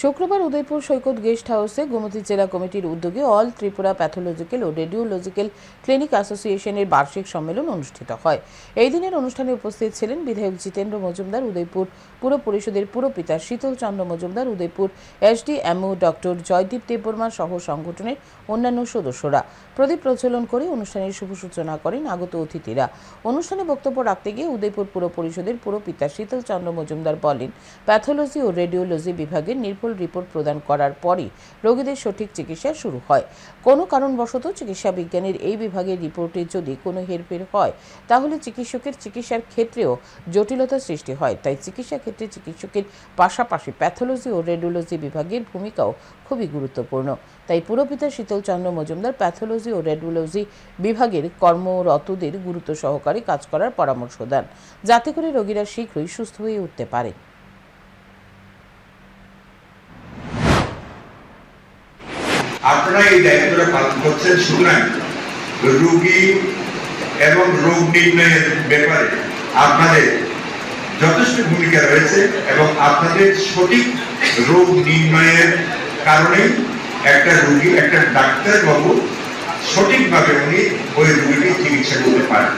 শুক্রবার উদয়পুর সৈকত গেস্ট হাউসে গোমতী জেলা কমিটির উদ্যোগে অল ত্রিপুরা প্যাথোলজিক্যাল ও রেডিওলজিক্যাল ক্লিনিক অ্যাসোসিয়েশনের বার্ষিক সম্মেলন অনুষ্ঠিত হয়। এই দিনের অনুষ্ঠানে উপস্থিত ছিলেন বিধায়ক জিতেন্দ্র মজুমদার, উদয়পুর পুর পরিষদের পুরপিতা শীতল চন্দ্র মজুমদার, উদয়পুর এসডিএমও ডক্টর জয়দীপ দেববর্মা সহ সংগঠনের অন্যান্য সদস্যরা। প্রদীপ প্রজ্বলন করে অনুষ্ঠানের শুভ সূচনা করেন আগত অতিথিরা। অনুষ্ঠানে বক্তব্য রাখতে গিয়ে উদয়পুর পুর পরিষদের পুরপিতা শীতল চন্দ্র মজুমদার বলেন, প্যাথোলজি ও রেডিওলজি বিভাগের নির্ভুল রিপোর্ট প্রদান করার পরই রোগীদের সঠিক চিকিৎসা শুরু হয়। কোনো কারণবশত চিকিৎসা বিজ্ঞানের এই বিভাগের রিপোর্টে যদি কোনো হেরফের হয়, তাহলে চিকিৎসকের চিকিৎসার ক্ষেত্রেও জটিলতা সৃষ্টি হয়। তাই চিকিৎসা ক্ষেত্রে চিকিৎসকের পাশাপাশি প্যাথোলজি ও রেডিওলজি বিভাগের ভূমিকাও খুবই গুরুত্বপূর্ণ। তাই পুরপিতা শীতলচন্দ্র মজুমদার প্যাথোলজি ও রেডিওলজি বিভাগের কর্মরতদের গুরুত্ব সহকারে কাজ করার পরামর্শ দেন, যাতে করে রোগীরা শীঘ্রই সুস্থ হয়ে উঠতে পারে। আপনারা এই দায়িত্বটা পালন করছেন সুতরাং রোগী এবং রোগ নির্ণয়ের ব্যাপারে আপনাদের যথেষ্ট ভূমিকা রয়েছে এবং আপনাদের সঠিক রোগ নির্ণয়ের কারণেই একটা রোগী, একটা ডাক্তারবাবু সঠিকভাবে উনি ওই রোগীকে চিকিৎসা করতে পারেন।